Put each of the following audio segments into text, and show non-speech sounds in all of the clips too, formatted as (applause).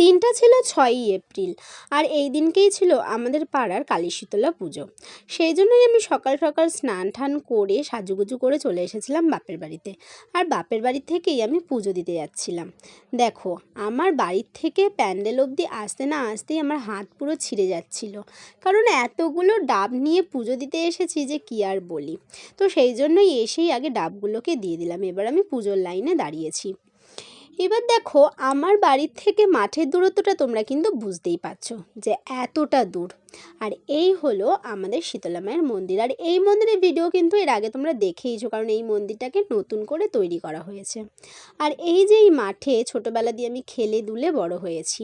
দিনটা ছিল ছয়ই এপ্রিল, আর এই দিনকেই ছিল আমাদের পাড়ার কালী শীতলা পুজো। সেই জন্যই আমি সকাল সকাল স্নান টান করে সাজুগুজু করে চলে এসেছিলাম বাপের বাড়িতে, আর বাপের বাড়ি থেকেই আমি পুজো দিতে যাচ্ছিলাম। দেখো, আমার বাড়ির থেকে প্যান্ডেল অবধি আসতে না আসতেই আমার হাত পুরো ছিঁড়ে যাচ্ছিল, কারণ এতগুলো ডাব নিয়ে পুজো দিতে এসেছি যে কী আর বলি। তো সেই জন্যই এসেই আগে ডাবগুলোকে দিয়ে দিলাম, এবার আমি পুজোর লাইনে দাঁড়িয়েছি। এবার দেখো আমার বাড়ির থেকে মাঠের দূরত্বটা তোমরা কিন্তু বুঝতেই পারছ যে এতটা দূর। আর এই হলো আমাদের শীতলা মায়ের মন্দির। আর এই মন্দিরের ভিডিও কিন্তু এর আগে তোমরা দেখেইছো, কারণ এই মন্দিরটাকে নতুন করে তৈরি করা হয়েছে। আর এই যে এই মাঠে ছোটোবেলা দিয়ে আমি খেলে দুলে বড় হয়েছি,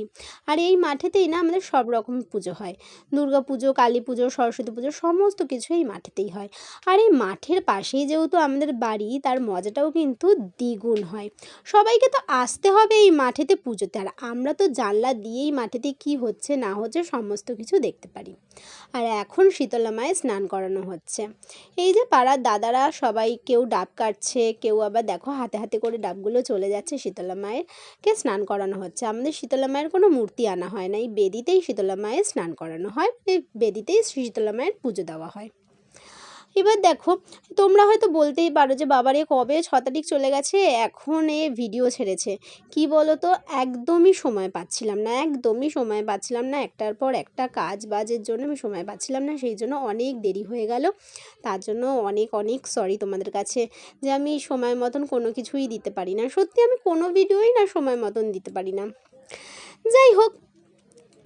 আর এই মাঠেতেই না আমাদের সব রকম পুজো হয়। দুর্গা পুজো, কালী পুজো, সরস্বতী পুজো, সমস্ত কিছু এই মাঠেতেই হয়। আর এই মাঠের পাশেই যেহেতু আমাদের বাড়ি, তার মজাটাও কিন্তু দ্বিগুণ হয়। সবাইকে তো আসতে হবে এই মাঠেতে পুজোতে, আর আমরা তো জানলা দিয়েই মাঠেতে কি হচ্ছে না হচ্ছে সমস্ত কিছু দেখতে পারি। আর এখন শীতলা মায়ে স্নান করানো হচ্ছে। এই যে পাড়ার দাদারা সবাই কেউ ডাব কাটছে, কেউ আবার দেখো হাতে হাতে করে ডাবগুলো চলে যাচ্ছে শীতলা মায়েরকে স্নান করানো হচ্ছে। আমাদের শীতলা মায়ের কোনো মূর্তি আনা হয় না। এই বেদিতেই শীতলা মায়ের স্নান করানো হয়। বেদিতেই শীতলা মায়ের পুজো দেওয়া হয়। এবার দেখো, তোমরা হয়তো বলতেই পারো যে বাবারে কবে ছ তারিখ চলে গেছে? এখন এ ভিডিও ছেড়েছে। কি বলো তো একদমই সময় পাচ্ছিলাম না, একদমই সময় পাচ্ছিলাম না। একটার পর একটা কাজ বাজের জন্য আমি সময় পাচ্ছিলাম না, সেই জন্য অনেক দেরি হয়ে গেল। তার জন্য অনেক অনেক সরি তোমাদের কাছে যে আমি সময় মতন কোনো কিছুই দিতে পারি না। সত্যি আমি কোনো ভিডিওই না সময় মতন দিতে পারি না। যাই হোক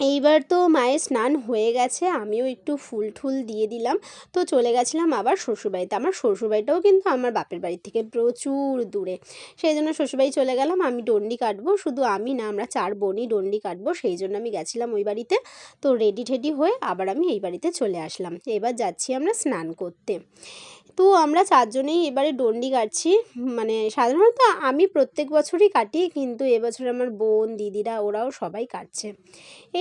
এইবার তো মায়ের স্নান হয়ে গেছে, আমিও একটু ফুল ঠুল দিয়ে দিলাম। তো চলে গেছিলাম আবার শ্বশুরবাড়িতে। আমার শ্বশুরবাড়িটাও কিন্তু আমার বাপের বাড়ি থেকে প্রচুর দূরে। সেই জন্য শ্বশুরবাড়ি চলে গেলাম, আমি ডন্ডি কাটবো, শুধু আমি না, আমরা চার বোনই ডন্ডি কাটবো, সেই জন্য আমি গেছিলাম ওই বাড়িতে। তো রেডি ঠেডি হয়ে আবার আমি এই বাড়িতে চলে আসলাম। এবার যাচ্ছি আমরা স্নান করতে। তো আমরা চারজনেই এবারে ডন্ডি কাটছি। মানে সাধারণত আমি প্রত্যেক বছরই কাটি, কিন্তু এবছর আমার বোন, দিদিরা ওরাও সবাই কাটছে।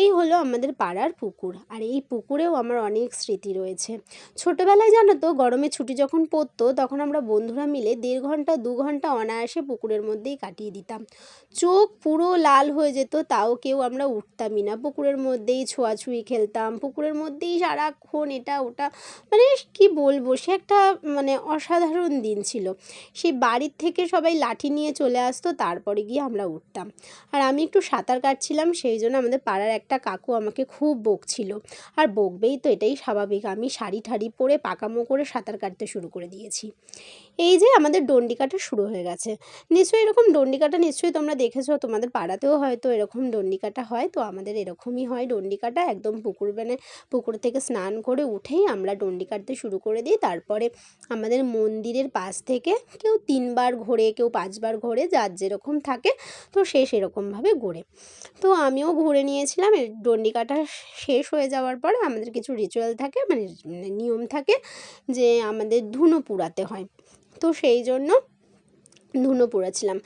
এই হলো আমাদের পাড়ার পুকুর, আর এই পুকুরেও আমার অনেক স্মৃতি রয়েছে। ছোটোবেলায় জানো তো, গরমে ছুটি যখন পড়তো, তখন আমরা বন্ধুরা মিলে দেড় ঘণ্টা, দু ঘণ্টা অনায়াসে পুকুরের মধ্যেই কাটিয়ে দিতাম। চোখ পুরো লাল হয়ে যেত, তাও কেউ আমরা উঠতামই না। পুকুরের মধ্যেই ছোঁয়াছুঁয়ি খেলতাম, পুকুরের মধ্যেই সারাক্ষণ এটা ওটা মানে কি বলব, সে একটা মানে অসাধারণ দিন ছিল। সেই বাড়ির থেকে সবাই লাঠি নিয়ে চলে আসতো, তারপরে গিয়ে আমরা উঠতাম। আর আমি একটু সাঁতার কাটছিলাম, সেই জন্য আমাদের পাড়ার একটা কাকু আমাকে খুব বকছিল। আর বকবেই তো, এটাই স্বাভাবিক। আমি শাড়ি ঠাড়ি পরে পাকামো করে সাঁতার কাটতে শুরু করে দিয়েছি। এই যে আমাদের ডন্ডি কাটা শুরু হয়ে গেছে। নিশ্চয়ই এরকম ডন্ডি কাটা নিশ্চয়ই তোমরা দেখেছ, তোমাদের পাড়াতেও হয়তো এরকম ডন্ডি কাটা হয়। তো আমাদের এরকমই হয় ডন্ডি কাটা একদম পুকুর বেনে, পুকুর থেকে স্নান করে উঠেই আমরা ডন্ডি কাটতে শুরু করে দিই। তারপরে আমাদের মন্দিরের পাশ থেকে কেউ তিনবার ঘোরে, কেউ পাঁচবার ঘোরে, যার যেরকম থাকে, তো সে সেরকমভাবে ঘোরে। তো আমিও ঘুরে নিয়েছিলাম ডন্ডি কাটা শেষ হয়ে যাওয়ার পরে আমাদের কিছু রিচুয়াল থাকে মানে নিয়ম থাকে যে আমাদের ধুনো পুরাতে হয়। তো সেই জন্য ধুনো পোড়াচ্ছিলাম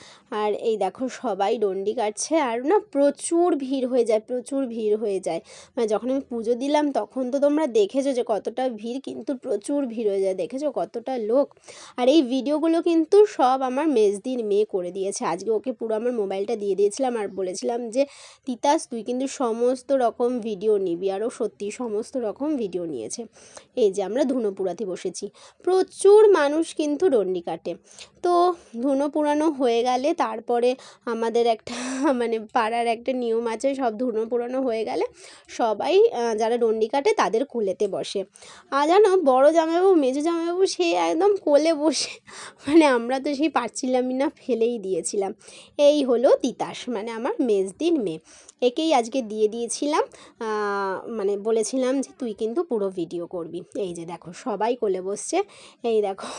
আর এই দেখো সবাই ডন্ডি কাটছে আর না প্রচুর ভিড় হয়ে যায়, প্রচুর ভিড় হয়ে যায়। মানে যখন আমি পুজো দিলাম তখন তো তোমরা দেখেছ যে কতটা ভিড়, কিন্তু প্রচুর ভিড় হয়ে যায়। দেখেছ কতটা লোক? আর এই ভিডিওগুলো কিন্তু সব আমার মেজদির মেয়ে করে দিয়েছে। আজকে ওকে পুরো আমার মোবাইলটা দিয়ে দিয়েছিলাম আর বলেছিলাম যে, তিতাস, তুই কিন্তু সমস্ত রকম ভিডিও নিবি। আরও সত্যি সমস্ত রকম ভিডিও নিয়েছে। এই যে আমরা ধুনো পুরাতে বসেছি। প্রচুর মানুষ কিন্তু ডন্ডি কাটে। তো ধুনো পুরানো হয়ে গেলে তারপরে আমাদের একটা (laughs) মানে পাড়ার একটা নিয়ম আছে, সব ধুনো পুরানো হয়ে গেলে সবাই যারা ডন্ডি কাটে তাদের কোলেতে বসে। আর জানো, বড়ো জামাইবাবু, মেজো জামাইবাবু সে একদম কোলে বসে মানে আমরা তো সেই পারছিলামই না, ফেলেই দিয়েছিলাম। এই হলো তিতাস মানে আমার মেজদিন মেয়ে। একেই আজকে দিয়ে দিয়েছিলাম মানে বলেছিলাম যে তুই কিন্তু পুরো ভিডিও করবি। এই যে দেখো, সবাই কোলে বসছে। এই দেখো,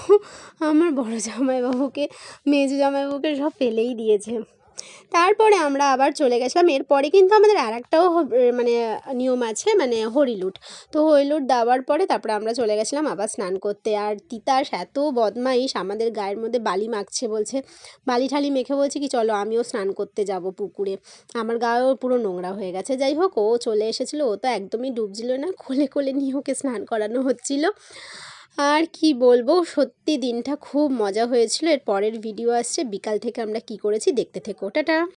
আমার বড় জামাইবাবুকে মেজো জামাইবাবুকে সব ফেলেই দিয়েছে। তারপরে আমরা আবার চলে গেছিলাম। এরপরে কিন্তু আমাদের আর একটাও মানে নিয়ম আছে মানে হরিলুট। তো হরিলুট দেওয়ার পরে তারপরে আমরা চলে গেছিলাম আবার স্নান করতে। আর তিতাস এত বদমাইশ আমাদের গায়ের মধ্যে বালি মাখছে, বলছে, বালি ঠালি মেখে বলছে কি, চলো আমিও স্নান করতে যাব পুকুরে। আমার গায়েও পুরো নোংরা হয়ে গেছে। যাই হোক, ও চলে এসেছিল। ও তো একদমই ডুবছিল না। কোলে কোলে নিয়ে ওকে স্নান করানো হচ্ছিল। আর কি বলব? সত্যি দিনটা খুব মজা হয়েছিল। এর পরের ভিডিও আসছে। বিকাল থেকে আমরা কি করেছি? দেখতে থেকো। টাটা!